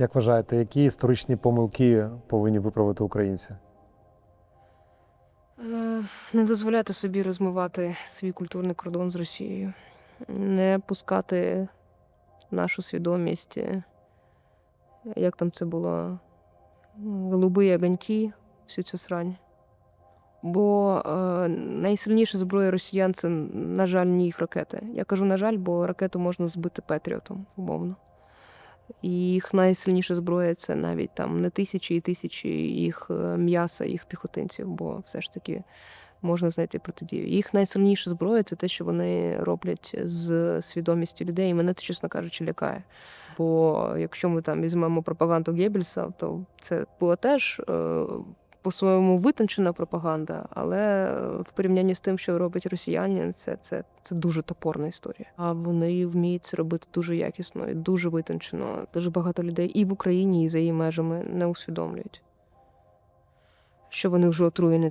Як вважаєте, які історичні помилки повинні виправити українці? Е, Не дозволяти собі розмивати свій культурний кордон з Росією, не пускати нашу свідомість, е, як там це було, голуби огоньки, всю цю срань. Бо е, найсильніша зброя росіян це, на жаль, не їх ракети. Я кажу, на жаль, бо ракету можна збити Петріотом, умовно. І їх найсильніша зброя це навіть там не тисячі і тисячі їх е, м'яса, їх піхотинців, бо все ж таки можна знайти протидію. Їх найсильніша зброя це те, що вони роблять з свідомістю людей. І мене це, чесно кажучи, лякає. Бо якщо ми там візьмемо пропаганду Геббельса, то це було теж е, по-своєму витончена пропаганда, але в порівнянні з тим, що роблять росіяни, це, це, це дуже топорна історія. А вони вміють це робити дуже якісно і дуже витончено. Дуже багато людей і в Україні, і за її межами не усвідомлюють. Що вони вже отруєні